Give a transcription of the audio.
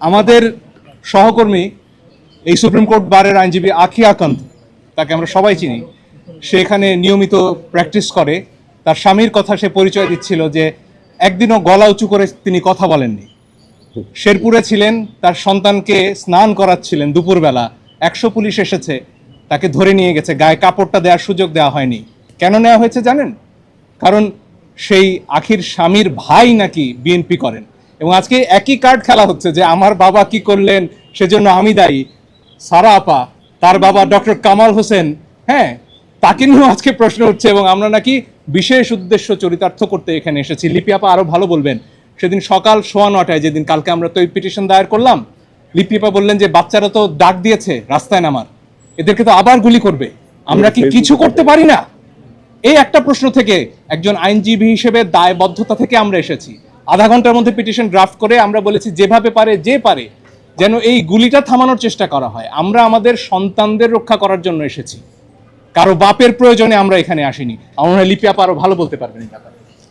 আমাদের সহকর্মী এই সুপ্রিম কোর্ট বারের আইনজীবী আখি আকান্ত, তাকে আমরা সবাই চিনি, সে এখানে নিয়মিত প্র্যাকটিস করে। তার স্বামীর কথা সে পরিচয় দিচ্ছিল যে একদিনও গলা উঁচু করে তিনি কথা বলেননি। শেরপুরে ছিলেন, তার সন্তানকে স্নান করাচ্ছিলেন দুপুরবেলা। একশো পুলিশ এসেছে, তাকে ধরে নিয়ে গেছে, গায়ে কাপড়টা দেওয়ার সুযোগ দেওয়া হয়নি। কেন নেওয়া হয়েছে জানেন? কারণ সেই আখির স্বামীর ভাই নাকি বিএনপি করেন। এবং আজকে একই কার্ড খেলা হচ্ছে যে আমার বাবা কি করলেন সেজন্য আমি দায়ী। সারা আপা তার বাবা ডক্টর কামাল হোসেন হ্যাঁ তাকে নিয়েও আজকে প্রশ্ন উঠছে এবং আমরা নাকি বিশেষ উদ্দেশ্য চরিতার্থ করতে এখানে এসেছি। লিপি আপা আরও ভালো বলবেন। সেদিন সকাল সোয়া নটায় যেদিন কালকে আমরা তো পিটিশন দায়ের করলাম লিপি আপা বললেন যে বাচ্চারা তো ডাক দিয়েছে রাস্তায় নামার এদেরকে তো আবার গুলি করবে। আমরা কি কিছু করতে পারি না? এই একটা প্রশ্ন থেকে একজন আইনজীবী হিসেবে দায়বদ্ধতা থেকে আমরা এসেছি। আধা ঘণ্টার মধ্যে পিটিশন ড্রাফট করে আমরা বলেছি যেভাবে পারে, যে পারে, যেন এই গুলিটা থামানোর চেষ্টা করা হয়। আমরা আমাদের সন্তানদের রক্ষা করার জন্য এসেছি। কারও বাপের প্রয়োজনে আমরা এখানে আসিনি। আমরা লিপি আপা আরও ভালো বলতে পারবেন এই ব্যাপারে।